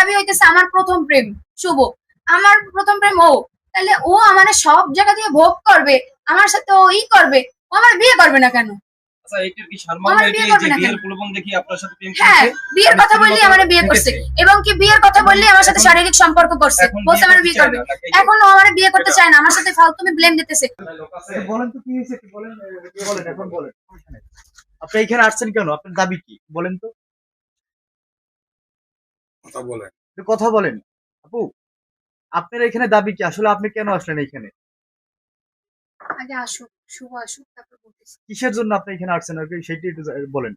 দাবি হইতেছে আমার প্রথম প্রেম শুভ। আমার প্রথম প্রেম ও। তাহলে ও আমার সব জায়গা দিয়ে ভোগ করবে আমার সাথে ও ই করবে ও আমার বিয়ে করবে না কেন? আচ্ছা বিয়ের হ্যাঁ করেছে? বিয়ের কথা স্ত্রীর আমার বিয়ে করছে। এবং কি বিয়ের কথা বললেই আমার সাথে শারীরিক সম্পর্ক করছে এখন বলছে আমার বিয়ে করবে? এখন ও আমার বিয়ে করতে চায় না আমার সাথে ফালতুমি ব্লেম দিতেছে। লোক আচ্ছা, বলেন তো কি হয়েছে বলেন বলেন এখন বলেন। আপনি এখানে আসছেন কেন? আপনার দাবি কি? বলেন তো। কথা বলেন। কথা বলেন। আপু আপনার এখানে দাবি কি? আসলে আপনি কেন আসলেন এখানে? আগে আসুক শুভ আসুক তারপর বলতেছি। কিসের জন্য আপনি এখানে আসছেন? আর সেটি একটু বলেন।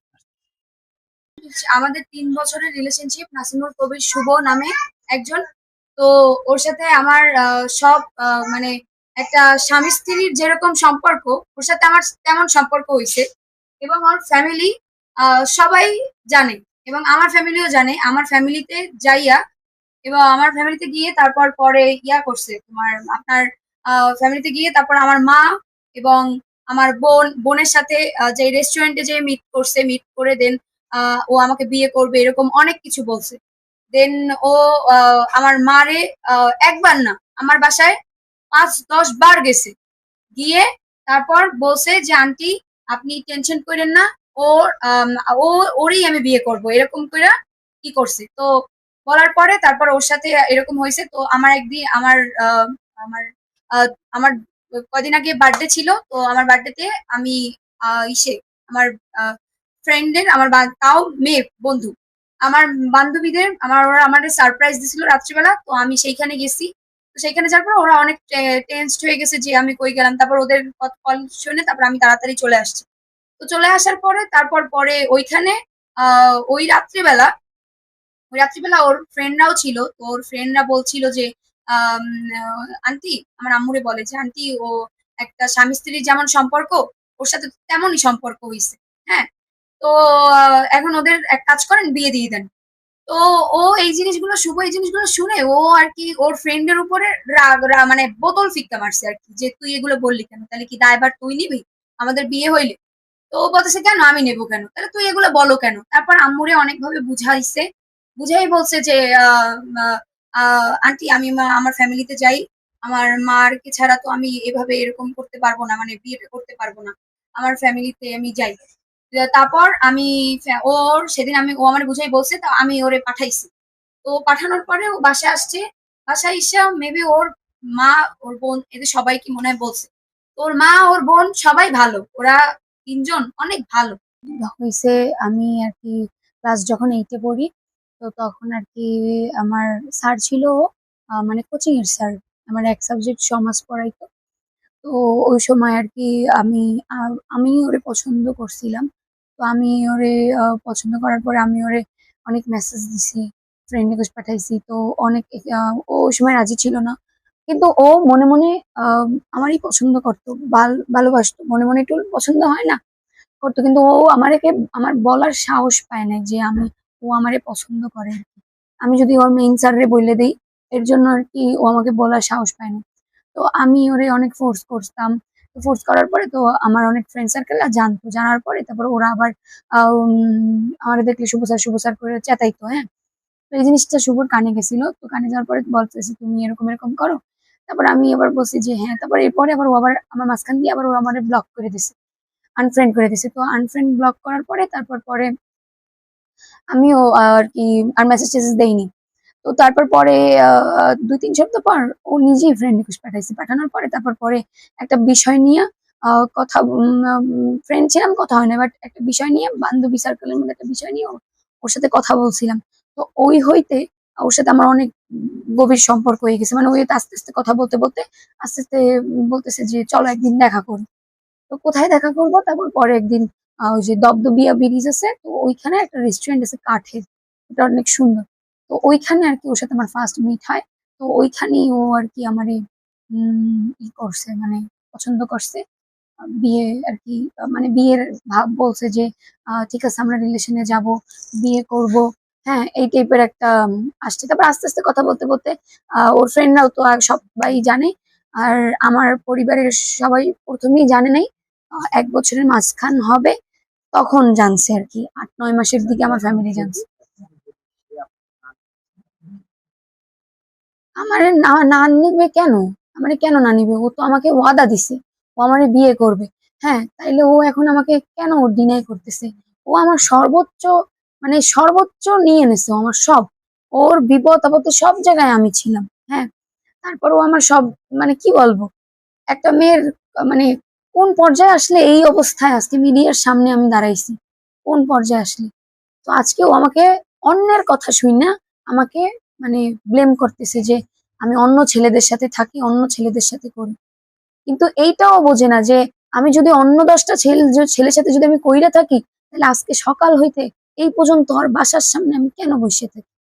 আমাদের তিন বছরের রিলেশনশিপ নাসিমুল কবির শুভ নামে একজন। তো ওর সাথে আমার আহ, সব আহ, মানে একটা স্বামী স্ত্রীর যেরকম সম্পর্ক ওর সাথে আমার তেমন সম্পর্ক হয়েছে এবং ওর ফ্যামিলি সবাই জানে। এবং আমার ফ্যামিলিও জানে, আমার ফ্যামিলিতে যাইয়া এবং আমার ফ্যামিলিতে গিয়ে তারপর পরে ইয়া করছে তোমার, আপনার ফ্যামিলিতে গিয়ে তারপর আমার মা এবং আমার বোন, বোনের সাথে যে রেস্টুরেন্টে যে মিট করছে মিট করে দেন ও আমাকে বিয়ে করবে, এরকম অনেক কিছু বলছে। দেন ও আমার মারে একবার না, আমার বাসায় পাঁচ, দশ বার গেছে। গিয়ে তারপর বলছে যে, আন্টি, আপনি টেনশন করেন না ওর ও, ওরই আমি বিয়ে করব, এরকম করে কি করছে। তো বলার পরে তারপর ওর সাথে এরকম হয়েছে, তো আমার একদিন, আমার আমার আমার কদিন আগে বার্থডে ছিল, তো আমার বার্থডেতে আমি ইসে, আমার ফ্রেন্ডের আমার তাও মেয়ে, বন্ধু, আমার বান্ধবীদের, আমার, ওরা আমার সারপ্রাইজ দিছিল রাত্রিবেলা, তো আমি সেইখানে গেছি। তো সেইখানে যাওয়ার পর ওরা অনেক টেন্সড হয়ে গেছে যে আমি কই গেলাম, তারপর ওদের কল শুনে তারপর আমি তাড়াতাড়ি চলে আসছি। তো চলে আসার পরে, তারপর পরে ওইখানে ওই রাত্রিবেলা ওই রাত্রিবেলা ওর ফ্রেন্ডরাও ছিল, তো ওর ফ্রেন্ডরা বলছিল যে আন্টি, আমার আম্মুরে বলে যে, আন্টি, ও একটা স্বামী স্ত্রীর যেমন সম্পর্ক, ওর সাথে তেমনই সম্পর্ক হয়েছে হ্যাঁ? তো এখন ওদের এক কাজ করেন, বিয়ে দিয়ে দেন। তো ও এই জিনিসগুলো শুভ, এই জিনিসগুলো শুনে ও আর কি ওর ফ্রেন্ডের উপরে রাগ মানে বোতল ফিক্কা মারছে আর কি, যে, তুই এগুলো বললি কেন? তাহলে কি দায়ভার তুই নিবি? আমাদের বিয়ে হইলে। তো ও বলতেছে, কেন? আমি নেব কেন? তাহলে তুই এগুলো বলো কেন? তারপর আম্মুরে অনেকভাবে বুঝাইছে। বুঝাই বলছে যে আন্টি, আমি আমার ফ্যামিলিতে যাই। আমার মার মারকে ছাড়া তো আমি এভাবে এরকম করতে পারব না মানে বিয়ে করতে পারব না। আমার ফ্যামিলিতে আমি যাই। তারপর আমি ওর সেদিন আমি, ও আমার বুঝাই বলছে, তা আমি ওরে পাঠাইছি। তো পাঠানোর পরে ও বাসায় আসছে। বাসায় এসে মেবি ওর মা, ওর বোন, এদের সবাইকে মনে হয় বলছে। ওর মা, ওর বোন সবাই ভালো। ওরা তিনজন অনেক ভালো। হয়েছে আমি আর কি ক্লাস যখন এইটে পড়ি, তো তখন আর কি আমার স্যার ছিল মানে কোচিং এর স্যার, আমার এক সাবজেক্ট সমাজ পড়াইতো। তো ওই সময় আর কি আমি আমি ওরে পছন্দ করছিলাম। তো আমি ওরে পছন্দ করার পরে আমি ওরে অনেক মেসেজ দিছি ফ্রেন্ড রিকোয়েস্ট পাঠাইছি। তো অনেক ও সময় রাজি ছিল না। কিন্তু ও মনে মনে আহ, আমারই পছন্দ করতো ভালো ভালোবাসতো। মনে মনে একটু পছন্দ হয় না করতো। কিন্তু ও আমাকে আমার বলার সাহস পায় না যে আমি ও আমারে পছন্দ করে আমি যদি ওর মেইন স্যারে বলে দিই এর জন্য আর কি ও আমাকে বলার সাহস পায় না তো আমি ওরে অনেক ফোর্স করতাম। ফোর্স করার পরে তো আমার অনেক ফ্রেন্ড সার্কেল জানতো। জানার পরে তারপর ওরা আবার আমার দেখলে শুভ স্যার শুভ স্যার করে চেতাইতো হ্যাঁ? তো এই জিনিসটা শুভর কানে গেছিল। তো কানে যাওয়ার পরে বলতেছে তুমি এরকম এরকম করো। তারপর আমি আবার বলছি যে হ্যাঁ তারপর এরপরে আবার ও আবার আমার মাঝখান দিয়ে আবার ও আমার ব্লক করে দিছে। আনফ্রেন্ড করে দিছে। তো আনফ্রেন্ড ব্লক করার পরে তারপর পরে আমিও আর কি আর মেসেজ টেসেজ দেইনি। তো তারপর পরে দুই তিন সপ্তাহ পর ও নিজেই ফ্রেন্ড রিকোয়েস্ট পাঠাইছে। পাঠানোর পরে তারপর পরে একটা বিষয় নিয়ে কথা ফ্রেন্ড ছিলাম, কথা হয় না বাট একটা বিষয় নিয়ে বান্ধবী সার্কেলের মধ্যে একটা বিষয় নিয়ে ওর সাথে কথা বলছিলাম। তো ওই হইতে ওর সাথে আমার অনেক গভীর সম্পর্ক হয়ে গেছে। মানে ওই আস্তে আস্তে কথা বলতে বলতে আস্তে আস্তে বলতেছে যে, চলো একদিন দেখা করি তো কোথায় দেখা করব? তারপর পরে একদিন ওই যে দবদবিয়া ব্রিজ আছে, তো ওইখানে একটা রেস্টুরেন্ট আছে কাঠের। ওটা অনেক সুন্দর। তো ওইখানে আর কি ওর সাথে আমার ফার্স্ট মিট হয়। তো ওইখানেই ও আর কি আমার ই করছে মানে পছন্দ করছে। বিয়ে আর কি মানে বিয়ের ভাব বলছে যে ঠিক আছে, আমরা রিলেশনে যাব, বিয়ে করব। হ্যাঁ এই টাইপের একটা আসছে। তারপর আস্তে আস্তে কথা বলতে বলতে ওর ফ্রেন্ডরাও তো সবাই জানে, আর আমার পরিবারের সবাই প্রথমেই জানে নাই এক বছরের মাঝখান হবে তখন জানছে আর কি, আট, নয় মাসের দিকে আমার ফ্যামিলি জানছে। আমার না না নিবে কেন? আমার কেন না নিবে? ও তো আমাকে ওয়াদা দিছে, ও আমার বিয়ে করবে। হ্যাঁ তাইলে ও এখন আমাকে কেন ডিনাই করতেছে? ও আমার সর্বোচ্চ মানে সর্বোচ্চ নিয়ে এনেছে আমার সব। ওর বিপদ আপদে সব জায়গায় আমি ছিলাম হ্যাঁ। তারপর ও আমার সব মানে কি বলব? একটা মেয়ের মানে কোন পর্যায়ে আসলে এই অবস্থায় আজকে মিডিয়ার সামনে আমি দাঁড়াইছি। কোন পর্যায়ে আসলে? তো আজকেও আমাকে অন্যের কথা শুই না, আমাকে মানে ব্লেম করতেছে যে আমি অন্য ছেলেদের সাথে থাকি, অন্য ছেলেদের সাথে করি। কিন্তু এইটাও বোঝে না যে আমি যদি অন্য দশটা ছেলে ছেলের সাথে যদি আমি কইরা থাকি, তাহলে আজকে সকাল হইতে এই পর্যন্ত ওর বাসার সামনে আমি কেন বসে থাকি?